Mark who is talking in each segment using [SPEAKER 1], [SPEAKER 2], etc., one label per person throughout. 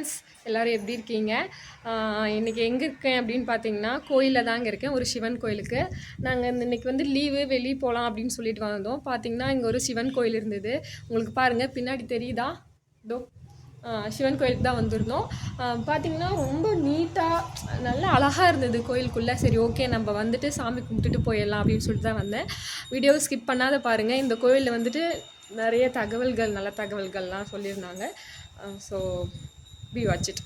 [SPEAKER 1] Friends எல்லோரும் எப்படி இருக்கீங்க? இன்றைக்கி இன்னைக்கு எங்கே இருக்கேன் அப்படின்னு பார்த்தீங்கன்னா கோயிலில் தாங்க இருக்கேன். ஒரு சிவன் கோயிலுக்கு. நாங்கள் இன்றைக்கி இன்னைக்கு வந்து லீவு வெளியே போகலாம் அப்படின்னு சொல்லிட்டு வந்தோம். பார்த்தீங்கன்னா இங்கே ஒரு சிவன் கோயில் இருந்தது. உங்களுக்கு பாருங்கள் பின்னாடி தெரியுதா? இதோ சிவன் கோயிலுக்கு தான் வந்திருந்தோம். பார்த்திங்கன்னா ரொம்ப நீட்டாக நல்லா அழகாக இருந்தது கோயிலுக்குள்ளே. சரி ஓகே நம்ம வந்துட்டு சாமி கும்பிட்டுட்டு போயிடலாம் அப்படின்னு சொல்லிட்டு தான் வந்தேன். வீடியோ ஸ்கிப் பண்ணாத பாருங்கள் இந்த கோயிலில் வந்துட்டு நிறைய தகவல்கள் நல்ல தகவல்கள்லாம் சொல்லியிருந்தாங்க. ஸோ be watch it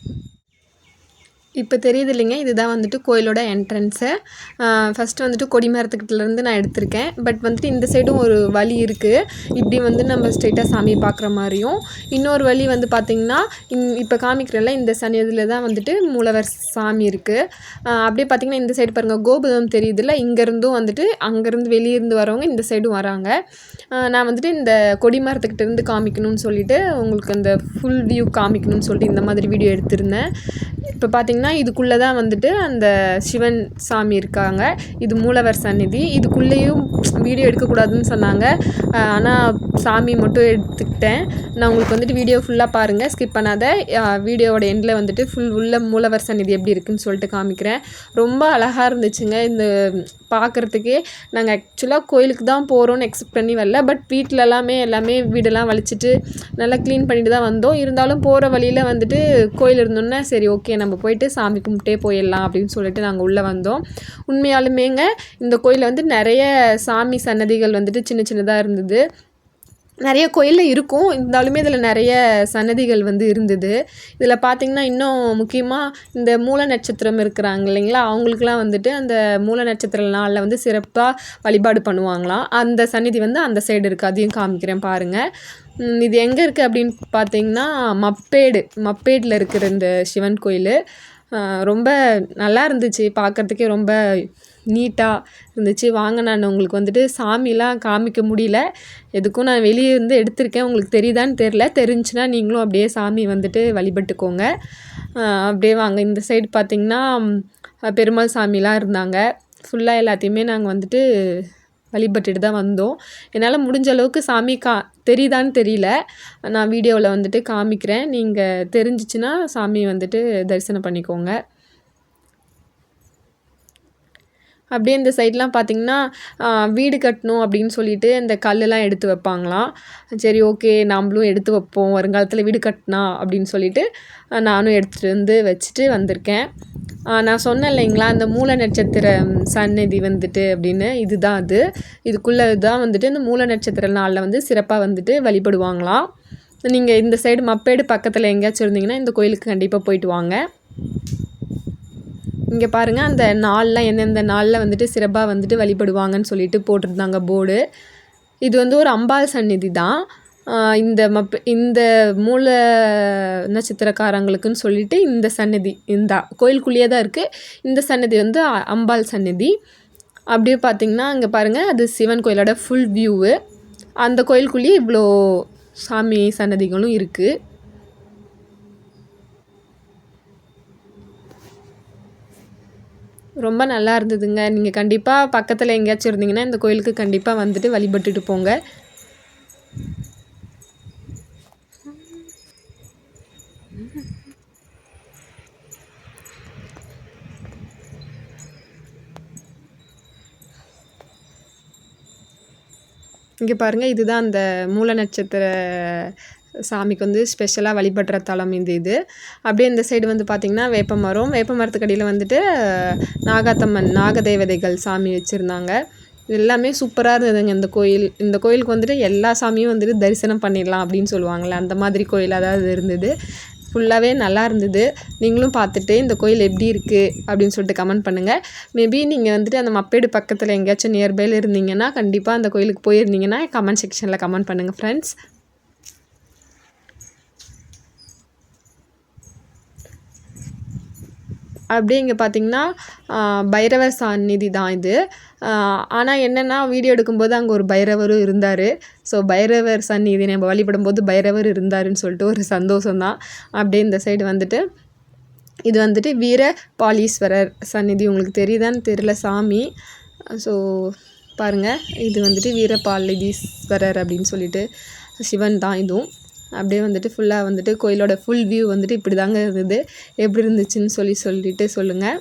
[SPEAKER 1] இப்போ தெரியுது இல்லைங்க இதுதான் வந்துட்டு கோயிலோட என்ட்ரன்ஸு ஃபஸ்ட்டு வந்துட்டு கொடிமரத்துக்கிட்டேருந்து நான் எடுத்திருக்கேன். பட் வந்துட்டு இந்த சைடும் ஒரு வழி இருக்குது இப்படி வந்து நம்ம ஸ்ட்ரெயிட்டாக சாமி பார்க்குற மாதிரியும். இன்னொரு வழி வந்து பார்த்திங்கன்னா இப்போ காமிக்கிறல இந்த சன்னிதியில் தான் வந்துட்டு மூலவர் சாமி இருக்குது அப்படியே பார்த்திங்கன்னா இந்த சைடு பாருங்கள் கோபுரம் தெரியுதுல்ல இங்கேருந்தும் வந்துட்டு அங்கேருந்து வெளியிருந்து வரவங்க இந்த சைடும் வராங்க. நான் வந்துட்டு இந்த கொடிமரத்துக்கிட்டேருந்து காமிக்கணும்னு சொல்லிட்டு உங்களுக்கு அந்த ஃபுல் வியூ காமிக்கணும்னு சொல்லிட்டு இந்த மாதிரி வீடியோ எடுத்திருந்தேன். இப்போ பார்த்திங்கன்னா இதுக்குள்ளே தான் வந்துட்டு அந்த சிவன் சாமி இருக்காங்க. இது மூலவர் சந்நிதி. இதுக்குள்ளேயும் வீடியோ எடுக்கக்கூடாதுன்னு சொன்னாங்க. ஆனால் சாமி மட்டும் எடுத்துக்கிட்டேன். நான் உங்களுக்கு வந்துட்டு வீடியோ ஃபுல்லாக பாருங்கள் ஸ்கிப் பண்ணாத. வீடியோவோட எண்டில் வந்துட்டு ஃபுல் உள்ள மூலவர் சந்நிதி எப்படி இருக்குன்னு சொல்லிட்டு காமிக்கிறேன். ரொம்ப அழகாக இருந்துச்சுங்க. இந்த பார்க்குறதுக்கே நாங்கள் ஆக்சுவலாக கோயிலுக்கு தான் போகிறோன்னு எக்ஸ்பெக்ட் பண்ணி வரல. பட் வீட்டில் எல்லாமே எல்லாமே வீடெல்லாம் வலிச்சிட்டு நல்லா க்ளீன் பண்ணிட்டு தான் வந்தோம். இருந்தாலும் போகிற வழியில் வந்துட்டு கோயில் இருந்தோன்னே சரி ஓகே நம்ம போயிட்டு சாமி கும்பிட்டே போயிடலாம் அப்படின்னு சொல்லிட்டு நாங்கள் உள்ளே வந்தோம். உண்மையாலுமேங்க இந்த கோயிலில் வந்து நிறைய சாமி சன்னதிகள் வந்துட்டு சின்ன சின்னதாக இருந்தது. நிறைய கோயிலில் இருக்கும். இருந்தாலுமே இதில் நிறைய சன்னதிகள் வந்து இருந்தது. இதில் பார்த்திங்கன்னா இன்னும் முக்கியமாக இந்த மூல நட்சத்திரம் இருக்கிறாங்க இல்லைங்களா? அவங்களுக்குலாம் வந்துட்டு அந்த மூல நட்சத்திர நாளில் வந்து சிறப்பாக வழிபாடு பண்ணுவாங்களாம். அந்த சந்நிதி வந்து அந்த சைடு இருக்குது அதையும் காமிக்கிறேன் பாருங்கள் இது எங்கே இருக்குது அப்படின்னு பார்த்தீங்கன்னா மப்பேடு. மப்பேடில் இருக்கிற இந்த சிவன் கோயில். ரொம்ப நல்லா இருந்துச்சு. பார்க்கறதுக்கே ரொம்ப நீட்டாக இருந்துச்சு. வாங்க நான் உங்களுக்கு வந்துட்டு சாமிலாம் காமிக்க முடியல. எதுக்கும் நான் வெளியே இருந்து எடுத்திருக்கேன். உங்களுக்கு தெரியுதான்னு தெரில தெரிஞ்சுன்னா நீங்களும் அப்படியே சாமி வந்துட்டு வழிபட்டுக்கோங்க. அப்படியே வாங்க. இந்த சைடு பார்த்திங்கன்னா பெருமாள் சாமிலாம் இருந்தாங்க. ஃபுல்லாக எல்லாத்தையுமே நாங்கள் வந்துட்டு வழிபட்டுட்டு தான் வந்தோம். என்னால் முடிஞ்ச அளவுக்கு சாமி கா தெரியுதான்னு தெரியல. நான் வீடியோவில் வந்துட்டு காமிக்கிறேன். நீங்கள் தெரிஞ்சிச்சுன்னா சாமி வந்துட்டு தரிசனம் பண்ணிக்கோங்க. அப்படியே இந்த சைட்லாம் பார்த்திங்கன்னா வீடு கட்டணும் அப்படின்னு சொல்லிட்டு இந்த கல்லெலாம் எடுத்து வைப்பாங்களாம் சரி ஓகே நாமளும் எடுத்து வைப்போம். வருங்காலத்தில் வீடு கட்டினா அப்படின்னு சொல்லிட்டு நானும் எடுத்துகிட்டு வந்து வச்சுட்டு வந்திருக்கேன். நான் சொன்னேன் இல்லைங்களா அந்த மூல நட்சத்திர சந்நிதி வந்துட்டு அப்படின்னு. இதுதான் அது. இதுக்குள்ளே தான் வந்துட்டு இந்த மூல நட்சத்திர நாளில் வந்து சிறப்பாக வந்துட்டு வழிபடுவாங்களாம் நீங்கள் இந்த சைடு மப்பேடு பக்கத்தில் எங்கேயாச்சும் இருந்தீங்கன்னா இந்த கோயிலுக்கு கண்டிப்பாக போயிட்டு வாங்க. இங்கே பாருங்கள் அந்த நாள்லாம் எந்தெந்த நாளில் வந்துட்டு சிறப்பாக வந்துட்டு வழிபடுவாங்கன்னு சொல்லிட்டு போட்டிருந்தாங்க போர்டு. இது வந்து ஒரு அம்பாள் சந்நிதி தான். இந்த மப் இந்த மூல நட்சத்திரக்காரங்களுக்குன்னு சொல்லிட்டு இந்த சந்நிதி இந்த கோயிலுக்குள்ளேயே தான் இருக்குது இந்த சன்னதி வந்து அம்பாள் சந்நிதி. அப்படியே பார்த்தீங்கன்னா அங்கே பாருங்கள் அது சிவன் கோயிலோட ஃபுல் வியூவு அந்த கோயிலுக்குள்ளேயே இவ்வளோ சாமி சன்னதிகளும் இருக்குது ரொம்ப நல்லா இருந்ததுங்க. நீங்கள் கண்டிப்பாக பக்கத்தில் எங்கேயாச்சும் இருந்தீங்கன்னா இந்த கோயிலுக்கு கண்டிப்பாக வந்துட்டு வழிபட்டுட்டு போங்க. இங்கே பாருங்கள் இதுதான் அந்த மூல நட்சத்திர சாமிக்கு வந்து ஸ்பெஷலாக வழிபடுற தலம் இந்த இது. அப்படியே இந்த சைடு வந்து பார்த்திங்கன்னா வேப்ப மரம். வேப்ப மரத்துக்கடியில் வந்துட்டு நாகாத்தம்மன் நாகதேவதைகள் சாமி வச்சுருந்தாங்க. எல்லாமே சூப்பராக இருந்ததுங்க. இந்த கோயில் இந்த கோயிலுக்கு வந்துட்டு எல்லா சாமியும் வந்துட்டு தரிசனம் பண்ணிடலாம் அப்படின்னு சொல்லுவாங்களே அந்த மாதிரி கோயில் அதாவது இருந்தது. ஃபுல்லாகவே நல்லா இருந்தது. நீங்களும் பார்த்துட்டு இந்த கோயில் எப்படி இருக்குது அப்படின்னு சொல்லிட்டு கமெண்ட் பண்ணுங்கள் மேபி நீங்கள் வந்துட்டு அந்த மப்பேடு பக்கத்தில் எங்கேயாச்சும் நியர்பையில் இருந்தீங்கன்னா கண்டிப்பாக அந்த கோயிலுக்கு போயிருந்தீங்கன்னா கமெண்ட் செக்ஷனில் கமெண்ட் பண்ணுங்கள் ஃப்ரெண்ட்ஸ் அப்படியே இங்கே பார்த்தீங்கன்னா பைரவர் சந்நிதி தான் இது. ஆனால் என்னென்னா வீடியோ எடுக்கும்போது அங்கே ஒரு பைரவரும் இருந்தார். ஸோ பைரவர் சந்நிதி நம்ம வழிபடும்போது பைரவர் இருந்தாருன்னு சொல்லிட்டு ஒரு சந்தோஷம்தான் அப்படியே இந்த சைடு வந்துட்டு இது வந்துட்டு வீர பாலீஸ்வரர் சந்நிதி உங்களுக்கு தெரியுதான்னு தெரில சாமி. ஸோ பாருங்கள் இது வந்துட்டு வீரபாலீஸ்வரர் அப்படின்னு சொல்லிட்டு சிவன் தான் இதுவும். அப்படியே வந்துட்டு ஃபுல்லாக வந்துட்டு கோயிலோட ஃபுல் வியூ வந்துட்டு இப்படி தாங்க இருந்தது. எப்படி இருந்துச்சுன்னு சொல்லி சொல்லிட்டு சொல்லுங்கள்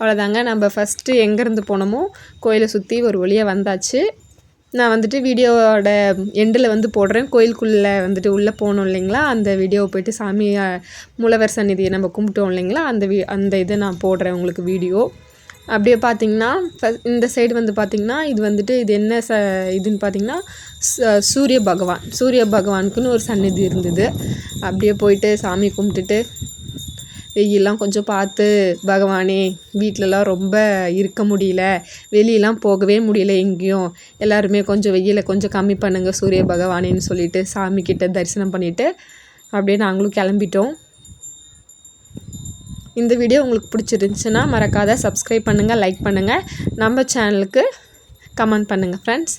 [SPEAKER 1] அவ்வளோதாங்க நம்ம ஃபஸ்ட்டு எங்கேருந்து போனோமோ கோயிலை சுற்றி ஒரு வழியாக வந்தாச்சு. நான் வந்துட்டு வீடியோவோட எண்டில் வந்து போடுறேன். கோயிலுக்குள்ளே வந்துட்டு உள்ளே போனோம் இல்லைங்களா? அந்த வீடியோவை போயிட்டு சாமி மூலவர் சந்நிதியை நம்ம கும்பிட்டோம் இல்லைங்களா? அந்த வீ அந்த இதை நான் போடுறேன் உங்களுக்கு வீடியோ. அப்படியே பார்த்தீங்கன்னா இந்த சைடு வந்து பார்த்திங்கன்னா இது வந்துட்டு இது என்ன ச இதுன்னு பார்த்தீங்கன்னா ச- சூரிய பகவான். சூரிய பகவானுக்குன்னு ஒரு சந்நிதி இருந்தது. அப்படியே போயிட்டு சாமி கும்பிட்டுட்டு வெயிலெலாம் கொஞ்சம் பார்த்து பகவானே வீட்டிலலாம் ரொம்ப இருக்க முடியல. வெளியெலாம் போகவே முடியல எங்கேயும். எல்லாருமே கொஞ்சம் வெயிலை கொஞ்சம் கம்மி பண்ணுங்கள் சூரிய பகவானேன்னு சொல்லிட்டு சாமிக்கிட்ட தரிசனம் பண்ணிவிட்டு அப்படியே நாங்களும் கிளம்பிட்டோம். இந்த வீடியோ உங்களுக்கு பிடிச்சிருந்துச்சுன்னா மறக்காத சப்ஸ்கிரைப் பண்ணுங்கள் லைக் பண்ணுங்கள் நம்ம சேனலுக்கு கமெண்ட் பண்ணுங்கள் ஃப்ரெண்ட்ஸ்